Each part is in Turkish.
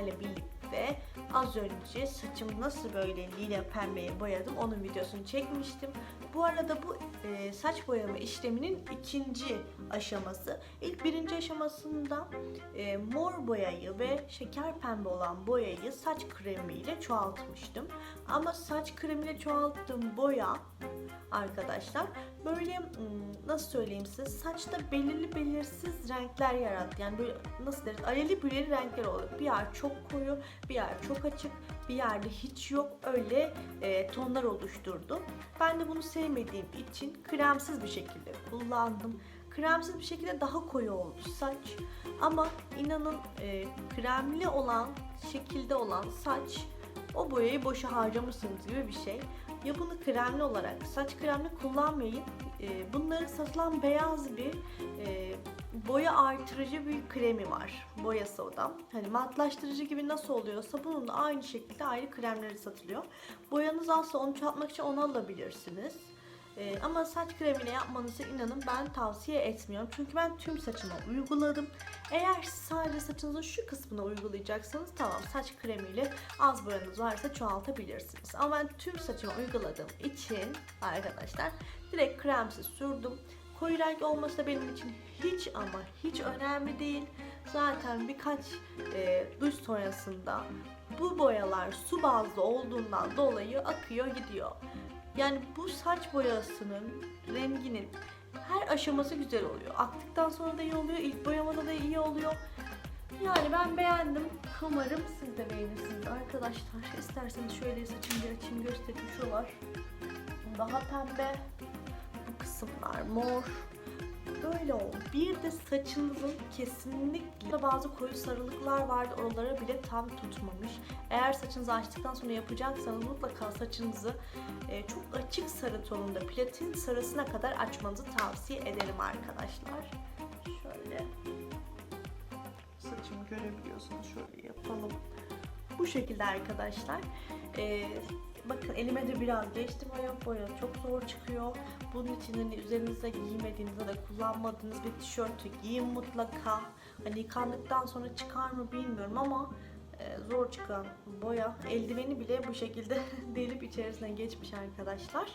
sizlerle birlikte az önce saçımı nasıl böyle lila pembeye boyadım onun videosunu çekmiştim. Bu arada bu e, saç boyama işleminin ikinci aşaması. İlk birinci aşamasında e, mor boyayı ve şeker pembe olan boyayı saç kremiyle çoğaltmıştım. Ama saç kremiyle çoğalttığım boya arkadaşlar böyle nasıl söyleyeyim size saçta belirli belirsiz renkler yarattı. Yani böyle nasıl deriz aleli büyeli renkler oldu. Bir yer çok koyu, bir yer çok açık, bir yerde hiç yok öyle e, tonlar oluşturdu. Ben de bunu sevmediğim için kremsiz bir şekilde kullandım. Kremsiz bir şekilde daha koyu oldu saç. Ama inanın e, kremli olan şekilde olan saç o boyayı boşa harcamışsınız gibi bir şey. Ya bunu kremli olarak, saç kremli kullanmayın. E, bunların satılan beyaz bir e, boya artırıcı bir kremi var. Boya soda. Hani matlaştırıcı gibi nasıl oluyorsa bunun da aynı şekilde ayrı kremleri satılıyor. Boyanız azsa onu çoğaltmak için onu alabilirsiniz. Ee, ama saç kremiyle yapmanızı inanın ben tavsiye etmiyorum. Çünkü ben tüm saçıma uyguladım. Eğer sadece saçınızın şu kısmına uygulayacaksanız tamam saç kremiyle az boyanız varsa çoğaltabilirsiniz. Ama ben tüm saçıma uyguladığım için arkadaşlar direkt kremsiz sürdüm. Koyu renk olması da benim için hiç ama hiç önemli değil. Zaten birkaç e, duş sonrasında bu boyalar su bazlı olduğundan dolayı akıyor gidiyor. Yani bu saç boyasının renginin her aşaması güzel oluyor. Aktıktan sonra da iyi oluyor, ilk boyamada da iyi oluyor. Yani ben beğendim. Umarım siz de beğenirsiniz arkadaşlar. İsterseniz şöyle saçımı bir açayım göstereyim. Şu var. Daha pembe. Bu kısımlar mor. Böyle oldu. Bir de saçınızın kesinlikle bazı koyu sarılıklar vardı. Oralara bile tam tutmamış. Eğer saçınızı açtıktan sonra yapacaksanız mutlaka saçınızı e, çok açık sarı tonunda platin sarısına kadar açmanızı tavsiye ederim arkadaşlar. Şöyle saçımı görebiliyorsunuz. Şöyle yapalım. Bu şekilde arkadaşlar. Ee, bakın elime de biraz geçti boya. Boya çok zor çıkıyor. Bunun için hani üzerinizde giymediğiniz ya da kullanmadığınız bir tişörtü giyin mutlaka. Hani yıkandıktan sonra çıkar mı bilmiyorum ama e, zor çıkan boya. Eldiveni bile bu şekilde delip içerisine geçmiş arkadaşlar.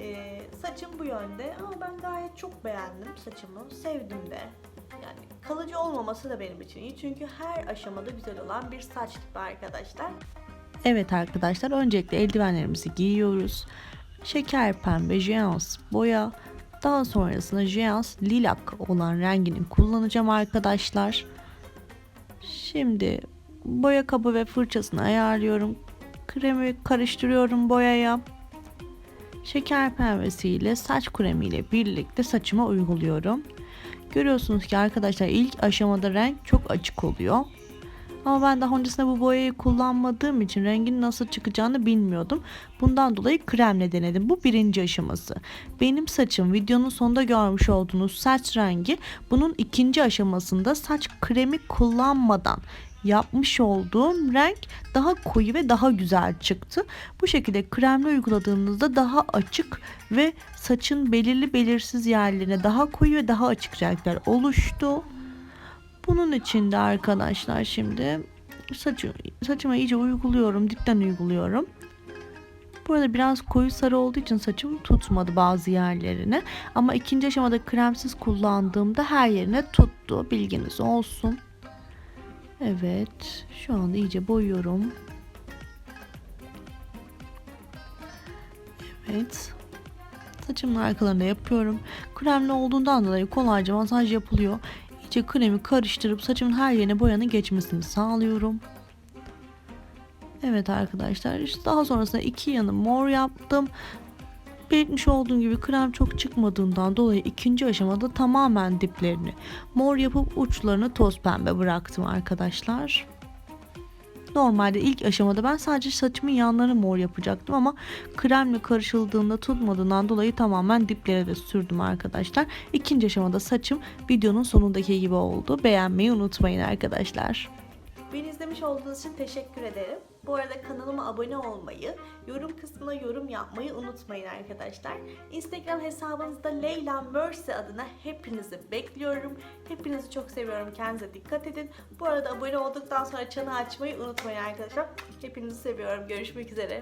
E, saçım bu yönde ama ben gayet çok beğendim saçımı. Sevdim de. Yani kalıcı olmaması da benim için iyi. Çünkü her aşamada güzel olan bir saç tipi arkadaşlar. Evet arkadaşlar öncelikle eldivenlerimizi giyiyoruz. Şeker pembe Jeans boya. Daha sonrasında Jeans lilak olan rengini kullanacağım arkadaşlar. Şimdi boya kabı ve fırçasını ayarlıyorum. Kremi karıştırıyorum boyaya. Şeker pembesiyle saç kremiyle birlikte saçıma uyguluyorum. Görüyorsunuz ki arkadaşlar ilk aşamada renk çok açık oluyor. Ama ben daha öncesinde bu boyayı kullanmadığım için rengin nasıl çıkacağını bilmiyordum. Bundan dolayı kremle denedim. Bu birinci aşaması. Benim saçım videonun sonunda görmüş olduğunuz saç rengi bunun ikinci aşamasında saç kremi kullanmadan yapmış olduğum renk daha koyu ve daha güzel çıktı. Bu şekilde kremle uyguladığınızda daha açık ve saçın belirli belirsiz yerlerine daha koyu ve daha açık renkler oluştu. Bunun için de arkadaşlar şimdi saçı, saçıma iyice uyguluyorum. Dipten uyguluyorum. Burada biraz koyu sarı olduğu için saçım tutmadı bazı yerlerine. Ama ikinci aşamada kremsiz kullandığımda her yerine tuttu. Bilginiz olsun. Evet. Şu anda iyice boyuyorum. Evet. Saçımın arkalarına yapıyorum. Kremli olduğundan dolayı kolayca masaj yapılıyor. İyice kremi karıştırıp saçımın her yerine boyanın geçmesini sağlıyorum. Evet arkadaşlar işte daha sonrasında iki yanı mor yaptım. Belirtmiş olduğum gibi krem çok çıkmadığından dolayı ikinci aşamada tamamen diplerini mor yapıp uçlarını toz pembe bıraktım arkadaşlar. Normalde ilk aşamada ben sadece saçımın yanlarını mor yapacaktım ama kremle karışıldığında tutmadığından dolayı tamamen diplere de sürdüm arkadaşlar. İkinci aşamada saçım videonun sonundaki gibi oldu. Beğenmeyi unutmayın arkadaşlar. Beni izlemiş olduğunuz için teşekkür ederim. Bu arada kanalıma abone olmayı, yorum kısmına yorum yapmayı unutmayın arkadaşlar. Instagram hesabınızda Leyla Mercy adına hepinizi bekliyorum. Hepinizi çok seviyorum. Kendinize dikkat edin. Bu arada abone olduktan sonra çanı açmayı unutmayın arkadaşlar. Hepinizi seviyorum. Görüşmek üzere.